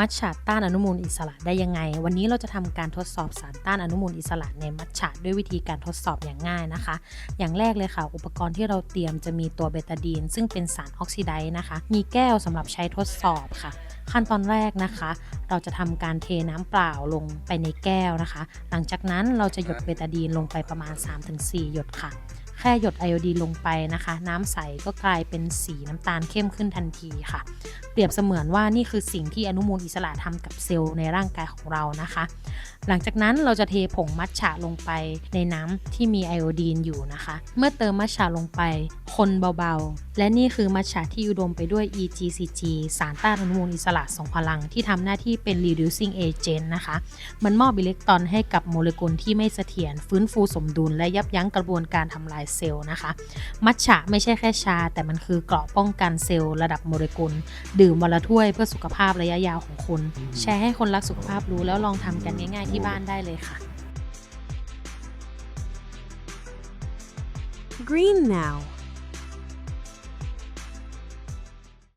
มัทฉะต้านอนุมูลอิสระได้ยังไง วันนี้เราจะทำการทดสอบสารต้านอนุมูลอิสระในมัทฉะด้วยวิธีการทดสอบอย่างง่ายนะคะ อย่างแรกเลยค่ะ อุปกรณ์ที่เราเตรียมจะมีตัวเบตาดีน ซึ่งเป็นสารออกซิไดซ์นะคะ มีแก้วสำหรับใช้ทดสอบค่ะ ขั้นตอนแรกนะคะ เราจะทำการเทน้ำเปล่าลงไปในแก้วนะคะ หลังจากนั้นเราจะหยดเบตาดีนลงไปประมาณ 3-4 หยดค่ะ แค่หยดไอโอดีนลงไปนะคะ น้ำใสก็กลายเป็นสีน้ำตาลเข้มขึ้นทันทีค่ะ เปรียบเสมือนว่านี่คือสิ่งที่อนุมูลอิสระทำกับเซลล์ในร่างกายของเรานะคะ หลังจากนั้นเราจะเทผงมัทฉะลงไปในน้ำที่มีไอโอดีนอยู่นะคะ เมื่อเติมมัทฉะลงไป คนเบาๆ และนี่คือมัทฉะที่อุดมไปด้วย EGCG สารต้านอนุมูลอิสระทรงพลังที่ทำหน้าที่เป็น reducing agent นะคะ มันมอบอิเล็กตรอนให้กับโมเลกุลที่ไม่เสถียรฟื้นฟูสมดุลและยับยั้งกระบวนการทำลายเซลล์นะคะ มัทฉะไม่ใช่แค่ชา แต่มันคือเกราะป้องกันเซลล์ระดับโมเลกุล ดื่มวันละถ้วยเพื่อสุขภาพระยะยาวของคุณ แชร์ให้คนรักสุขภาพรู้แล้วลองทำกันง่ายๆที่บ้านได้เลยค่ะ Green now.